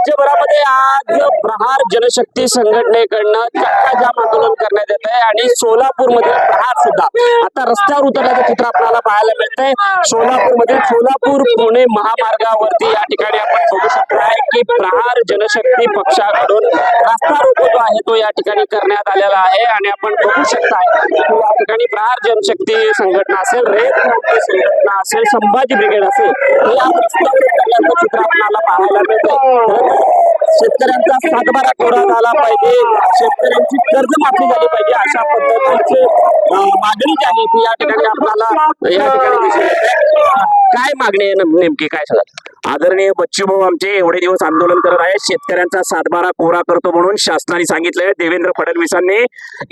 राज्यभरामध्ये आज प्रहार जनशक्ती संघटनेकडनं चक्का जाम आंदोलन करण्यात येत आहे आणि सोलापूरमध्ये प्रहार सुद्धा. आता रस्त्यावर उतरल्याचं चित्र आपल्याला पाहायला मिळतंय. सोलापूरमध्ये सोलापूर पुणे महामार्गावरती या ठिकाणी आपण बघू आहे की प्रहार जनशक्ती पक्षाकडून रस्ता रोको जो आहे तो या ठिकाणी करण्यात आलेला आहे. आणि आपण बघू शकताय या ठिकाणी प्रहार जनशक्ती संघटना असेल रेड क्रांती संघटना असेल संभाजी ब्रिगेड असेल या पाहायला मिळतो. शेतकऱ्यांचा सातबारा कोरा झाला पाहिजे. शेतकऱ्यांची कर्जमाफी झाली पाहिजे अशा पद्धतीचे मागणी जी आहे ती या ठिकाणी आपल्याला या ठिकाणी काय मागणी आहे? नेमकी काय सांगा आदरणीय बच्चूभाऊ आमचे एवढे दिवस आंदोलन करत आहेत. शेतकऱ्यांचा सातबारा कोरा करतो म्हणून शासनाने सांगितलंय. देवेंद्र फडणवीसांनी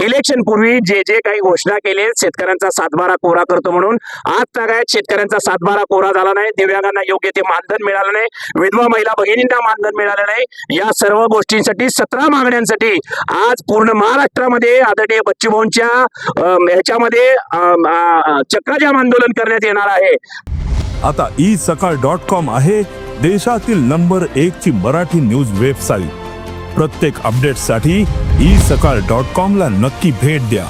इलेक्शन पूर्वी जे जे काही घोषणा केले शेतकऱ्यांचा सातबारा कोरा करतो म्हणून. आज तागायत शेतकऱ्यांचा सातबारा कोरा झाला नाही. दिव्यांगांना योग्य ते मानधन मिळालं नाही. विधवा महिला भगिनींना मानधन मिळालं नाही. या सर्व गोष्टींसाठी सतरा मागण्यांसाठी आज पूर्ण महाराष्ट्रामध्ये आदरणीय बच्चूभाऊंच्या ह्याच्यामध्ये चक्रजाम आंदोलन करण्यात येणार आहे. आता ई सकाळ डॉट कॉम आहे देशातील नंबर एक ची मराठी न्यूज वेबसाईट. प्रत्येक अपडेटसाठी ई सकाळ डॉट कॉम ला नक्की भेट द्या.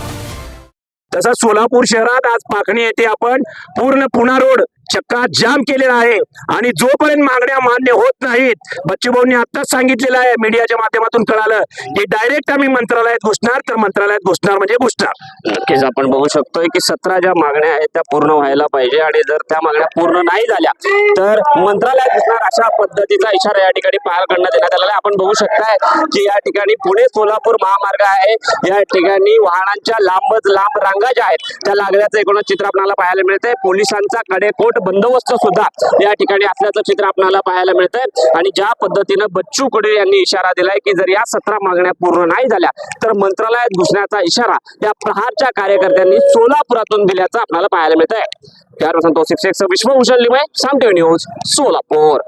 तसंच सोलापूर शहरात आज पाखणी येथे आपण. पूर्ण पुणा रोड चक्का जाम केलेला आहे आणि जोपर्यंत मागण्या मान्य होत नाहीत बच्चूभाऊंनी आताच सांगितलेलं आहे मीडियाच्या माध्यमातून कळालं की डायरेक्ट आम्ही मंत्रालयात घुसणार तर मंत्रालयात घुसणार म्हणजे घुसणार. नक्कीच आपण बघू शकतोय की सतरा ज्या मागण्या आहेत त्या पूर्ण व्हायला पाहिजे आणि जर त्या मागण्या पूर्ण नाही झाल्या तर मंत्रालयात दिसणार अशा पद्धतीचा इशारा या ठिकाणी पाहायला देण्यात आलेला आहे. आपण बघू शकताय की या ठिकाणी पुणे सोलापूर महामार्ग आहे. या ठिकाणी वाहनांच्या लांबच लांब रांगा ज्या आहेत त्या लागल्याचं एकूणच चित्र आपल्याला पाहायला मिळतंय. पोलिसांचा कडेकोट बंदोबस्त सुद्धा या ठिकाणी असल्याचं चित्र आपल्याला पाहायला मिळतंय. आणि ज्या पद्धतीनं बच्चू कडे यांनी इशारा दिलाय की जर या सतरा मागण्या पूर्ण नाही झाल्या तर मंत्रालयात घुसण्याचा इशारा त्या प्रहारच्या कार्यकर्त्यांनी सोलापुरातून दिल्याचं आपल्याला पाहायला मिळत आहे त्यावर संतोष शिक्षक विश्वभूषण लिमय साम न्यूज सोलापूर.